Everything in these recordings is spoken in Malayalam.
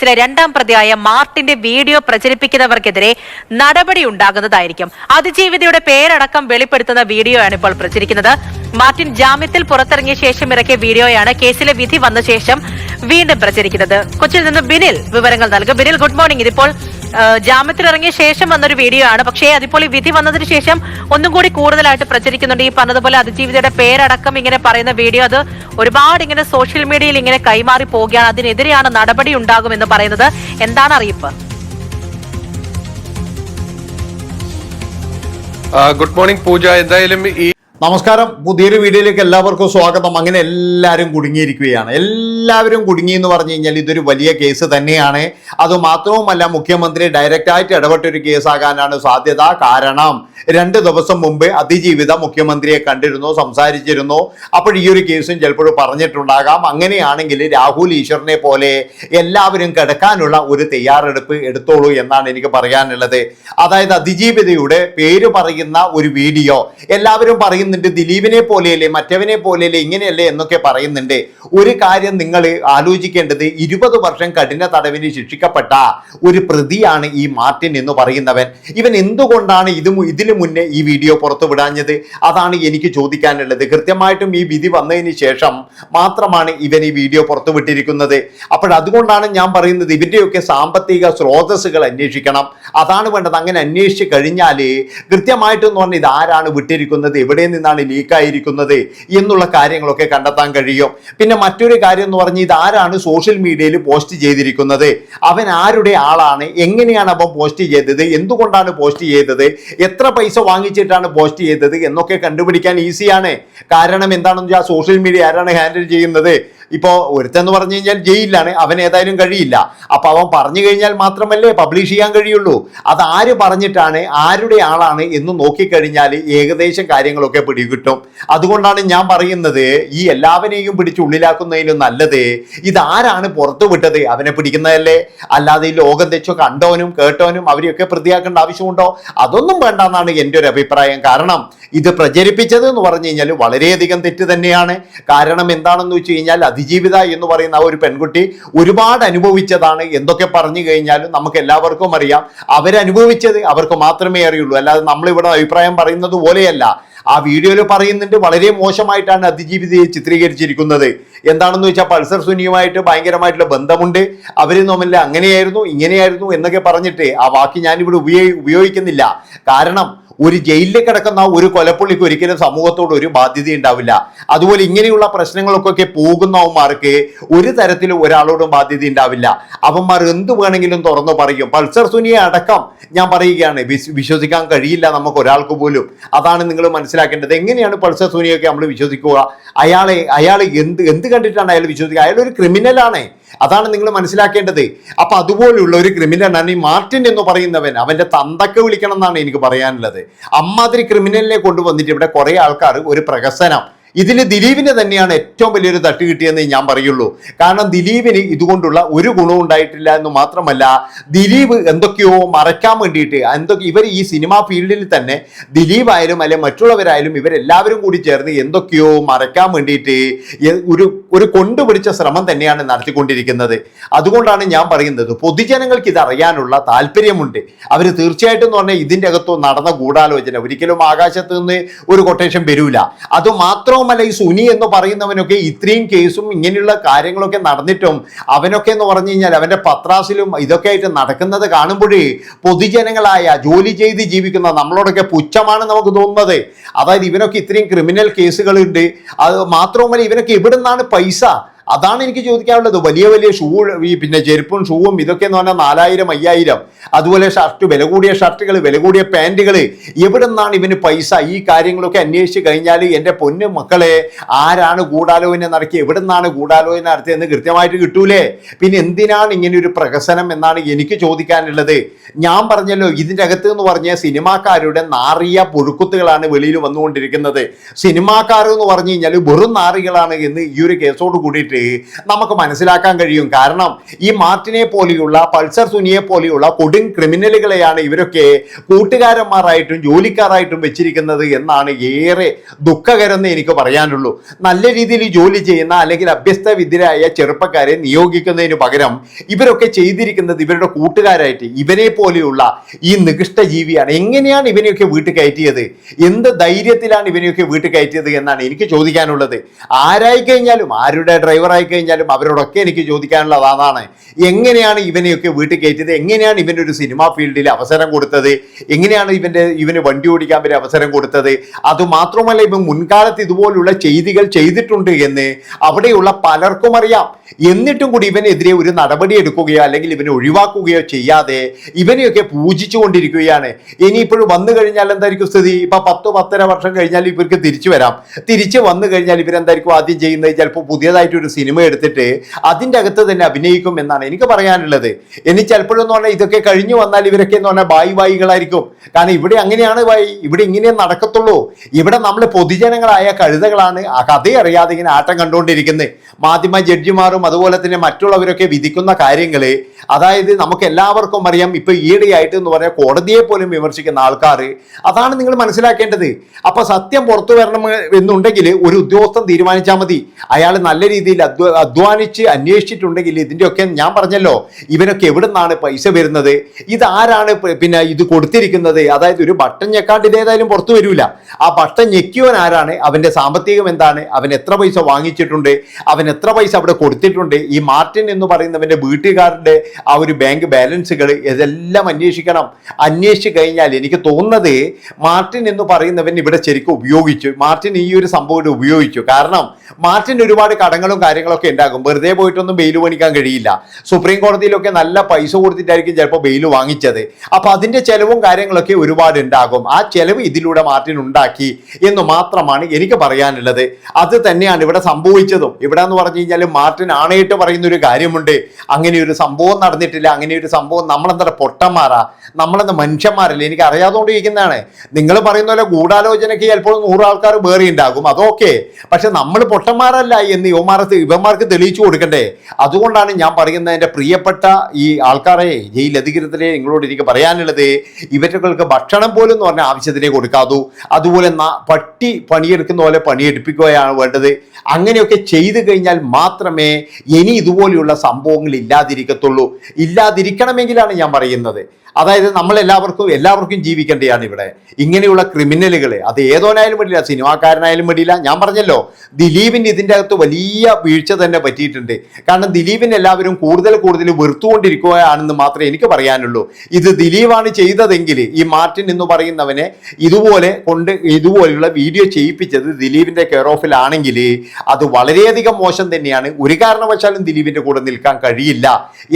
കേസിലെ രണ്ടാം പ്രതിയായ മാർട്ടിന്റെ വീഡിയോ പ്രചരിപ്പിക്കുന്നവർക്കെതിരെ നടപടി ഉണ്ടാകുന്നതായിരിക്കും. അതിജീവിതയുടെ പേരടക്കം വെളിപ്പെടുത്തുന്ന വീഡിയോയാണ് ഇപ്പോൾ പ്രചരിക്കുന്നത്. മാർട്ടിൻ ജാമ്യത്തിൽ പുറത്തിറങ്ങിയ ശേഷം ഇറക്കിയ വീഡിയോയാണ് കേസിലെ വിധി വന്ന ശേഷം വീണ്ടും പ്രചരിക്കുന്നത്. കൊച്ചിയിൽ നിന്ന് ബിനിൽ വിവരങ്ങൾ നൽകും. ബിനിൽ ഗുഡ് മോർണിംഗ് ഇതിപ്പോൾ ജാമ്യത്തിലിറങ്ങിയ ശേഷം വന്നൊരു വീഡിയോ ആണ്. പക്ഷേ അതിപ്പോൾ ഈ വിധി വന്നതിന് ശേഷം ഒന്നും കൂടി കൂടുതലായിട്ട് പ്രചരിക്കുന്നുണ്ട്. ഈ പറഞ്ഞതുപോലെ അതിജീവിതയുടെ പേരടക്കം ഇങ്ങനെ പറയുന്ന വീഡിയോ അത് ഒരുപാട് ഇങ്ങനെ സോഷ്യൽ മീഡിയയിൽ ഇങ്ങനെ കൈമാറി പോവുകയാണ്. അതിനെതിരെയാണ് നടപടി ഉണ്ടാകുമെന്ന് പറയുന്നത്. എന്താണ് അറിയിപ്പ്? Good morning Pooja. എന്തായാലും ഈ നമസ്കാരം. പുതിയൊരു വീഡിയോയിലേക്ക് എല്ലാവർക്കും സ്വാഗതം. അങ്ങനെ എല്ലാവരും കുടുങ്ങിയിരിക്കുകയാണ്. എല്ലാവരും കുടുങ്ങി എന്ന് പറഞ്ഞു കഴിഞ്ഞാൽ ഇതൊരു വലിയ കേസ് തന്നെയാണ്. അത് മാത്രവുമല്ല മുഖ്യമന്ത്രി ഡയറക്റ്റായിട്ട് ഇടപെട്ടൊരു കേസാകാനാണ് സാധ്യത കാരണം രണ്ട് ദിവസം മുമ്പ് അതിജീവിത മുഖ്യമന്ത്രിയെ കണ്ടിരുന്നു സംസാരിച്ചിരുന്നു. അപ്പോൾ ഈ ഒരു കേസും ചിലപ്പോൾ പറഞ്ഞിട്ടുണ്ടാകാം. അങ്ങനെയാണെങ്കിൽ രാഹുൽ ഈശ്വറിനെ പോലെ എല്ലാവരും കിടക്കാനുള്ള ഒരു തയ്യാറെടുപ്പ് എടുത്തോളൂ എന്നാണ് എനിക്ക് പറയാനുള്ളത്. അതായത് അതിജീവിതയുടെ പേര് പറയുന്ന ഒരു വീഡിയോ എല്ലാവരും പറയുന്നുണ്ട് ദിലീപിനെ പോലെയല്ലേ മറ്റവനെ പോലെയല്ലേ ഇങ്ങനെയല്ലേ എന്നൊക്കെ പറയുന്നുണ്ട്. ഒരു കാര്യം നിങ്ങൾ ആലോചിക്കേണ്ടത് ഇരുപത് വർഷം കഠിന തടവിന് ശിക്ഷിക്കപ്പെട്ട ഒരു പ്രതിയാണ് ഈ മാർട്ടിൻ എന്ന് പറയുന്നവൻ. ഇവൻ എന്തുകൊണ്ടാണ് ഇത് ഇതിനു മുന്നേ ഈ വീഡിയോ പുറത്തു വിടാഞ്ഞത് അതാണ് എനിക്ക് ചോദിക്കാനുള്ളത്. കൃത്യമായിട്ടും ഈ വിധി വന്നതിന് ശേഷം മാത്രമാണ് ഇവൻ ഈ വീഡിയോ പുറത്തു വിട്ടിരിക്കുന്നത് അപ്പോൾ അതുകൊണ്ടാണ് ഞാൻ പറയുന്നത് ഇവരുടെയൊക്കെ സാമ്പത്തിക സ്രോതസ്സുകൾ അന്വേഷിക്കണം. അതാണ് വേണ്ടത്. അങ്ങനെ അന്വേഷിച്ച് കഴിഞ്ഞാൽ കൃത്യമായിട്ടെന്ന് പറഞ്ഞാൽ ഇത് ആരാണ് വിട്ടിരിക്കുന്നത് എവിടെ നിന്നാണ് ലീക്കായിരിക്കുന്നത് എന്നുള്ള കാര്യങ്ങളൊക്കെ കണ്ടെത്താൻ കഴിയും. പിന്നെ മറ്റൊരു കാര്യം എന്ന് പറഞ്ഞ് ഇത് ആരാണ് സോഷ്യൽ മീഡിയയിൽ പോസ്റ്റ് ചെയ്തിരിക്കുന്നത്? അവൻ ആരുടെ ആളാണ്? എങ്ങനെയാണ് അവൻ പോസ്റ്റ് ചെയ്തത്? എന്തുകൊണ്ടാണ് പോസ്റ്റ് ചെയ്തത്? എത്ര പൈസ വാങ്ങിച്ചിട്ടാണ് പോസ്റ്റ് ചെയ്തത്? എന്നൊക്കെ കണ്ടുപിടിക്കാൻ ഈസിയാണ് കാരണം എന്താണെന്ന് വെച്ചാൽ സോഷ്യൽ മീഡിയ ആരാണ് ഹാൻഡിൽ ചെയ്യുന്നത്? ഇപ്പോൾ ഒരുത്തെന്ന് പറഞ്ഞു കഴിഞ്ഞാൽ ജയിലിലാണ് അവൻ ഏതായാലും കഴിയില്ല. അപ്പോൾ അവൻ പറഞ്ഞു കഴിഞ്ഞാൽ മാത്രമല്ലേ പബ്ലിഷ് ചെയ്യാൻ കഴിയുള്ളൂ. അത് ആര് പറഞ്ഞിട്ടാണ് ആരുടെ ആളാണ് എന്ന് നോക്കിക്കഴിഞ്ഞാൽ ഏകദേശം കാര്യങ്ങളൊക്കെ പിടികിട്ടും. അതുകൊണ്ടാണ് ഞാൻ പറയുന്നത് ഈ എല്ലാവരെയും പിടിച്ച് ഉള്ളിലാക്കുന്നതിലും നല്ലത് ഇതാരാണ് പുറത്തു വിട്ടത് അവനെ പിടിക്കുന്നതല്ലേ? അല്ലാതെ ഈ ലോകം തെച്ചോ കണ്ടോനും കേട്ടോനും അവരെയൊക്കെ പ്രതിയാക്കേണ്ട ആവശ്യമുണ്ടോ? അതൊന്നും വേണ്ട എന്നാണ് എന്റെ ഒരു അഭിപ്രായം. കാരണം ഇത് പ്രചരിപ്പിച്ചത് എന്ന് പറഞ്ഞു കഴിഞ്ഞാൽ വളരെയധികം തെറ്റ് തന്നെയാണ്. കാരണം എന്താണെന്ന് വെച്ച് കഴിഞ്ഞാൽ അതിജീവിത എന്ന് പറയുന്ന ആ ഒരു പെൺകുട്ടി ഒരുപാട് അനുഭവിച്ചതാണ്. എന്തൊക്കെ പറഞ്ഞു കഴിഞ്ഞാലും നമുക്ക് എല്ലാവർക്കും അറിയാം. അവരനുഭവിച്ചത് അവർക്ക് മാത്രമേ അറിയുള്ളൂ. അല്ലാതെ നമ്മളിവിടെ അഭിപ്രായം പറയുന്നത് പോലെയല്ല. ആ വീഡിയോയിൽ പറയുന്നുണ്ട് വളരെ മോശമായിട്ടാണ് അതിജീവിതയെ ചിത്രീകരിച്ചിരിക്കുന്നത്. എന്താണെന്ന് വെച്ചാൽ പൾസർ സുനിയുമായിട്ട് ഭയങ്കരമായിട്ടുള്ള ബന്ധമുണ്ട്. അവർ തമ്മിൽ അങ്ങനെയായിരുന്നു ഇങ്ങനെയായിരുന്നു എന്നൊക്കെ പറഞ്ഞിട്ട് ആ വാക്ക് ഞാനിവിടെ ഉപയോഗി ഉപയോഗിക്കുന്നില്ല. കാരണം ഒരു ജയിലിൽ കിടക്കുന്ന ഒരു കൊലപ്പുള്ളിക്ക് ഒരിക്കലും സമൂഹത്തോട് ഒരു ബാധ്യത ഉണ്ടാവില്ല. അതുപോലെ ഇങ്ങനെയുള്ള പ്രശ്നങ്ങൾക്കൊക്കെ പോകുന്നവന്മാർക്ക് ഒരു തരത്തിലും ഒരാളോടും ബാധ്യത ഉണ്ടാവില്ല. അവന്മാർ എന്ത് വേണമെങ്കിലും തുറന്നു പറയും. പൾസർ സുനിയെ അടക്കം ഞാൻ പറയുകയാണ് വിശ്വസിക്കാൻ കഴിയില്ല നമുക്ക് ഒരാൾക്ക് പോലും. അതാണ് നിങ്ങൾ മനസ്സിലാക്കേണ്ടത്. എങ്ങനെയാണ് പൾസർ സുനിയൊക്കെ നമ്മൾ വിശ്വസിക്കുക? അയാളെ അയാൾ എന്ത് എന്ത് കണ്ടിട്ടാണ് അയാൾ വിശ്വസിക്കുക? അയാൾ ഒരു ക്രിമിനലാണ് അതാണ് നിങ്ങൾ മനസ്സിലാക്കേണ്ടത്. അപ്പൊ അതുപോലുള്ള ഒരു ക്രിമിനലാണ് ഈ മാർട്ടിൻ എന്ന് പറയുന്നവൻ. അവന്റെ തന്തക്കെ വിളിക്കണം എന്നാണ് എനിക്ക് പറയാനുള്ളത്. അമ്മാതിരി ക്രിമിനലിനെ കൊണ്ടുവന്നിട്ട് ഇവിടെ കുറെ ആൾക്കാർ ഒരു പ്രഹസനം. ഇതിന് ദിലീപിനെ തന്നെയാണ് ഏറ്റവും വലിയൊരു തട്ട് കിട്ടിയെന്ന് ഞാൻ പറയുള്ളൂ. കാരണം ദിലീപിന് ഇതുകൊണ്ടുള്ള ഒരു ഗുണവും ഉണ്ടായിട്ടില്ല എന്ന് മാത്രമല്ല ദിലീപ് എന്തൊക്കെയോ മറയ്ക്കാൻ വേണ്ടിയിട്ട് എന്തൊക്കെ ഇവർ ഈ സിനിമാ ഫീൽഡിൽ തന്നെ ദിലീപ് ആയാലും അല്ലെ മറ്റുള്ളവരായാലും ഇവരെല്ലാവരും കൂടി ചേർന്ന് എന്തൊക്കെയോ മറയ്ക്കാൻ വേണ്ടിയിട്ട് ഒരു ഒരു കൊണ്ടുപിടിച്ച ശ്രമം തന്നെയാണ് നടത്തിക്കൊണ്ടിരിക്കുന്നത്. അതുകൊണ്ടാണ് ഞാൻ പറയുന്നത് പൊതുജനങ്ങൾക്ക് ഇത് അറിയാനുള്ള താല്പര്യമുണ്ട്. അവർ തീർച്ചയായിട്ടും എന്ന് പറഞ്ഞാൽ ഇതിന്റെ അകത്തോ നടന്ന ഗൂഢാലോചന ഒരിക്കലും ആകാശത്ത് നിന്ന് ഒരു കൊട്ടേഷൻ വരൂല. അത് മാത്രവുമല്ല ഈ സുനി എന്ന് പറയുന്നവനൊക്കെ ഇത്രയും കേസും ഇങ്ങനെയുള്ള കാര്യങ്ങളൊക്കെ നടന്നിട്ടും അവനൊക്കെ എന്ന് പറഞ്ഞു കഴിഞ്ഞാൽ അവന്റെ പത്രാസിലും ഇതൊക്കെ ആയിട്ട് നടക്കുന്നത് കാണുമ്പോഴേ പൊതുജനങ്ങളായ ജോലി ചെയ്ത് ജീവിക്കുന്ന നമ്മളോടൊക്കെ പുച്ഛമാണ് നമുക്ക് തോന്നുന്നത്. അതായത് ഇവനൊക്കെ ഇത്രയും ക്രിമിനൽ കേസുകളുണ്ട്. അത് മാത്രവുമല്ല ഇവനൊക്കെ എവിടെ നിന്നാണ് പൈസ? അതാണ് എനിക്ക് ചോദിക്കാനുള്ളത്. വലിയ വലിയ ഷൂ ഈ പിന്നെ ചെരുപ്പും ഷൂവും ഇതൊക്കെ എന്ന് പറഞ്ഞാൽ നാലായിരം അയ്യായിരം. അതുപോലെ ഷർട്ട് വില കൂടിയ ഷർട്ടുകൾ വില കൂടിയ പാന്റുകൾ എവിടെ നിന്നാണ് ഇവന് പൈസ? ഈ കാര്യങ്ങളൊക്കെ അന്വേഷിച്ച് കഴിഞ്ഞാൽ എന്റെ പൊന്ന് മക്കളെ ആരാണ് ഗൂഢാലോചന നടത്തി എവിടെ നിന്നാണ് ഗൂഢാലോചന നടത്തിയതെന്ന് കൃത്യമായിട്ട് കിട്ടൂലേ? പിന്നെ എന്തിനാണ് ഇങ്ങനെ ഒരു പ്രഹസനം എന്നാണ് എനിക്ക് ചോദിക്കാനുള്ളത്. ഞാൻ പറഞ്ഞല്ലോ ഇതിന്റെ അകത്ത് എന്ന് പറഞ്ഞ സിനിമാക്കാരുടെ നാറിയ പുഴുക്കുത്തുകളാണ് വെളിയിൽ വന്നുകൊണ്ടിരിക്കുന്നത്. സിനിമാക്കാർ എന്ന് പറഞ്ഞു കഴിഞ്ഞാൽ വെറും നാറികളാണ് എന്ന് ഈ ഒരു കേസോട് കൂടിയിട്ട് കണ്ടിട്ട് നമുക്ക് മനസ്സിലാക്കാൻ കഴിയും. കാരണം ഈ മാർട്ടിനെ പോലെയുള്ള പൾസർ സുനിയെ പോലെയുള്ള കൊടും ക്രിമിനലുകളെയാണ് ഇവരൊക്കെ കൂട്ടുകാരന്മാരായിട്ടും ജോലിക്കാരായിട്ടും വെച്ചിരിക്കുന്നത് എന്നാണ് ഏറെ ദുഃഖകരെന്ന് എനിക്ക് പറയാനുള്ളൂ. നല്ല രീതിയിൽ ജോലി ചെയ്യുന്ന അല്ലെങ്കിൽ അഭ്യസ്ത വിദ്യരായ ചെറുപ്പക്കാരെ നിയോഗിക്കുന്നതിന് പകരം ഇവരൊക്കെ ചെയ്തിരിക്കുന്നത് ഇവരുടെ കൂട്ടുകാരായിട്ട് ഇവനെ പോലെയുള്ള ഈ നികൃഷ്ട ജീവിയാണ്. എങ്ങനെയാണ് ഇവനെയൊക്കെ വീട്ടിൽ കയറ്റിയത്? എന്ത് ധൈര്യത്തിലാണ് ഇവനെയൊക്കെ വീട്ടിൽ കയറ്റിയത് എന്നാണ് എനിക്ക് ചോദിക്കാനുള്ളത്. ആരായി കഴിഞ്ഞാലും ആരുടെ ഡ്രൈവറായി കഴിഞ്ഞാലും അവരോടൊക്കെ എനിക്ക് ചോദിക്കാനുള്ളത് അതാണ് എങ്ങനെയാണ് ഇവനെയൊക്കെ വീട്ടിൽ കയറ്റിയത്? എങ്ങനെയാണ് ഇവന്റെ ഒരു സിനിമാ ഫീൽഡിൽ അവസരം കൊടുത്തത്? എങ്ങനെയാണ് ഇവന്റെ ഇവന് വണ്ടി ഓടിക്കാൻ വരെ അവസരം കൊടുത്തത്? അതുമാത്രമല്ല ഇവൻ മുൻകാലത്ത് ഇതുപോലുള്ള ചെയ്തികൾ ചെയ്തിട്ടുണ്ട് എന്ന് അവിടെയുള്ള പലർക്കും അറിയാം. എന്നിട്ടും കൂടി ഇവനെതിരെ ഒരു നടപടി എടുക്കുകയോ അല്ലെങ്കിൽ ഇവനെ ഒഴിവാക്കുകയോ ചെയ്യാതെ ഇവനെയൊക്കെ പൂജിച്ചു കൊണ്ടിരിക്കുകയാണ്. ഇനിയിപ്പോഴും വന്നു കഴിഞ്ഞാൽ എന്തായിരിക്കും സ്ഥിതി? ഇപ്പൊ പത്തോ പത്തര വർഷം കഴിഞ്ഞാൽ ഇവർക്ക് തിരിച്ചു വരാം. തിരിച്ചു വന്നു കഴിഞ്ഞാൽ ഇവരെന്തായിരിക്കും ആദ്യം ചെയ്യുന്നത്? ചിലപ്പോൾ പുതിയതായിട്ട് ഒരു സിനിമ എടുത്തിട്ട് അതിന്റെ അകത്ത് തന്നെ അഭിനയിക്കും എന്നാണ് എനിക്ക് പറയാനുള്ളത്. ഇനി ചിലപ്പോഴെന്ന് പറഞ്ഞാൽ ഇതൊക്കെ കഴിഞ്ഞു വന്നാൽ ഇവരൊക്കെ എന്ന് പറഞ്ഞാൽ ബായി വായികളായിരിക്കും കാരണം ഇവിടെ അങ്ങനെയാണ് ബായി. ഇവിടെ ഇങ്ങനെ നടക്കത്തുള്ളൂ. ഇവിടെ നമ്മൾ പൊതുജനങ്ങളായ കഴുതകളാണ് ആ കഥ അറിയാതെ ഇങ്ങനെ ആട്ടം കണ്ടുകൊണ്ടിരിക്കുന്നത്. മാധ്യമ ജഡ്ജിമാരും അതുപോലെ തന്നെ മറ്റുള്ളവരൊക്കെ വിധിക്കുന്ന കാര്യങ്ങൾ അതായത് നമുക്ക് എല്ലാവർക്കും അറിയാം ഇപ്പൊ ഈയിടെയായിട്ട് എന്ന് പറയാം കോടതിയെ പോലും വിമർശിക്കുന്ന ആൾക്കാർ. അതാണ് നിങ്ങൾ മനസ്സിലാക്കേണ്ടത്. അപ്പൊ സത്യം പുറത്തു വരണം എന്നുണ്ടെങ്കിൽ ഒരു ഉദ്യോഗസ്ഥൻ തീരുമാനിച്ചാൽ മതി. അയാൾ നല്ല രീതിയിൽ അധ്വ അധ്വാനിച്ച് അന്വേഷിച്ചിട്ടുണ്ടെങ്കിൽ ഇതിന്റെയൊക്കെ ഞാൻ പറഞ്ഞല്ലോ ഇവനൊക്കെ എവിടെ നിന്നാണ് പൈസ വരുന്നത്? ഇതാരാണ് പിന്നെ ഇത് കൊടുത്തിരിക്കുന്നത്? അതായത് ഒരു ബട്ടൺ ഞെക്കാണ്ട് ഇതേതായാലും പുറത്തു വരില്ല ആ ബട്ടൺ ഞെക്കിയവൻ ആരാണ്? അവന്റെ സാമ്പത്തികം എന്താണ്? അവൻ എത്ര പൈസ വാങ്ങിച്ചിട്ടുണ്ട്? അവൻ എത്ര പൈസ അവിടെ കൊടുത്തിട്ടുണ്ട്? ഈ മാർട്ടിൻ എന്ന് പറയുന്നവന്റെ വീട്ടുകാരുടെ ആ ഒരു ബാങ്ക് ബാലൻസുകൾ ഇതെല്ലാം അന്വേഷിക്കണം. അന്വേഷിച്ച് കഴിഞ്ഞാൽ എനിക്ക് തോന്നുന്നത് മാർട്ടിൻ എന്ന് പറയുന്നവൻ ഇവിടെ ശരിക്കും ഉപയോഗിച്ചു. മാർട്ടിൻ ഈ ഒരു സംഭവം ഉപയോഗിച്ചു. കാരണം മാർട്ടിൻ ഒരുപാട് കടങ്ങളും കാര്യങ്ങളൊക്കെ ഉണ്ടാകും വെറുതെ പോയിട്ടൊന്നും ബെയിൽ പണിക്കാൻ കഴിയില്ല. സുപ്രീം കോടതിയിലൊക്കെ നല്ല പൈസ കൊടുത്തിട്ടായിരിക്കും ചിലപ്പോൾ ബെയിൽ വാങ്ങിച്ചത്. അപ്പോൾ അതിന്റെ ചിലവും കാര്യങ്ങളൊക്കെ ഒരുപാട് ഉണ്ടാകും. ആ ചിലവ് ഇതിലൂടെ മാർട്ടിൻ ഉണ്ടാക്കി എന്ന് മാത്രമാണ് എനിക്ക് പറയാനുള്ളത്. അത് തന്നെയാണ് ഇവിടെ സംഭവിച്ചതും. ഇവിടെ എന്ന് പറഞ്ഞു കഴിഞ്ഞാൽ മാർട്ടിൻ ആണയിട്ട് പറയുന്ന ഒരു കാര്യമുണ്ട്. അങ്ങനെ ഒരു സംഭവം നടന്നിട്ടില്ല. അങ്ങനെ ഒരു സംഭവം നമ്മളെന്താ പൊട്ടന്മാരാ. നമ്മളെന്താ മനുഷ്യന്മാരല്ലേ? എനിക്ക് അറിയാതുകൊണ്ട് ഇരിക്കുന്നതാണ് നിങ്ങൾ പറയുന്ന പോലെ ഗൂഢാലോചനയ്ക്ക് ചിലപ്പോൾ നൂറ് ആൾക്കാർ വേറെ ഉണ്ടാകും അതൊക്കെ പക്ഷെ നമ്മൾ പൊട്ടന്മാരല്ല എന്ന് യുവമാർക്ക് ഇവന്മാർക്ക് തെളിയിച്ചു കൊടുക്കണ്ടേ? അതുകൊണ്ടാണ് ഞാൻ പറയുന്നത് എന്റെ പ്രിയപ്പെട്ട ഈ ആൾക്കാരെ ജയിൽ അധികൃതരെ നിങ്ങളോട് എനിക്ക് പറയാനുള്ളത്. ഇവറ്റകൾക്ക് ഭക്ഷണം പോലും എന്ന് പറഞ്ഞ ആവശ്യത്തിനെ കൊടുക്കാതു. അതുപോലെ പട്ടി പണിയെടുക്കുന്ന പോലെ പണിയെടുപ്പിക്കുകയാണ് വേണ്ടത്. അങ്ങനെയൊക്കെ ചെയ്തു കഴിഞ്ഞാൽ മാത്രമേ ഇനി ഇതുപോലെയുള്ള സംഭവങ്ങൾ ഇല്ലാതിരിക്കത്തുള്ളൂ. ഇല്ലാതിരിക്കണമെങ്കിലാണ് ഞാൻ പറയുന്നത്. അതായത് നമ്മൾ എല്ലാവർക്കും ജീവിക്കേണ്ടതാണ് ഇവിടെ. ഇങ്ങനെയുള്ള ക്രിമിനലുകളെ അത് ഏതോനായാലും പറ്റില്ല സിനിമാക്കാരനായാലും വേണ്ടിയില്ല ഞാൻ പറഞ്ഞല്ലോ ദിലീപിന് ഇതിന്റെ അകത്ത് വലിയ വീഴ്ച തന്നെ പറ്റിയിട്ടുണ്ട്. കാരണം ദിലീപിന് എല്ലാവരും കൂടുതൽ കൂടുതൽ വെറുത്തുകൊണ്ടിരിക്കുകയാണെന്ന് മാത്രമേ എനിക്ക് പറയാനുള്ളൂ. ഇത് ദിലീപാണ് ചെയ്തതെങ്കിൽ ഈ മാർട്ടിൻ എന്ന് പറയുന്നവനെ ഇതുപോലെ കൊണ്ട് ഇതുപോലെയുള്ള വീഡിയോ ചെയ്യിപ്പിച്ചത് ദിലീപിന്റെ കെയർ ഓഫിലാണെങ്കിൽ അത് വളരെയധികം മോശം തന്നെയാണ്. ഒരു കാരണവശാലും ദിലീപിന്റെ കൂടെ നിൽക്കാൻ കഴിയില്ല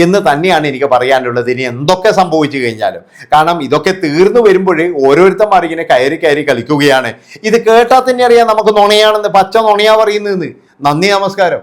എന്ന് തന്നെയാണ് എനിക്ക് പറയാനുള്ളത്. ഇനി എന്തൊക്കെ സംഭവിച്ചു കഴിഞ്ഞാലും. കാരണം ഇതൊക്കെ തീർന്നു വരുമ്പോഴേ ഓരോരുത്തന്മാർ ഇങ്ങനെ കയറി കയറി കളിക്കുകയാണ്. ഇത് കേട്ടാൽ തന്നെ അറിയാം നമുക്ക് നുണയാണെന്ന് പച്ച നുണയാ പറയുന്നതെന്ന്. നന്ദി നമസ്കാരം.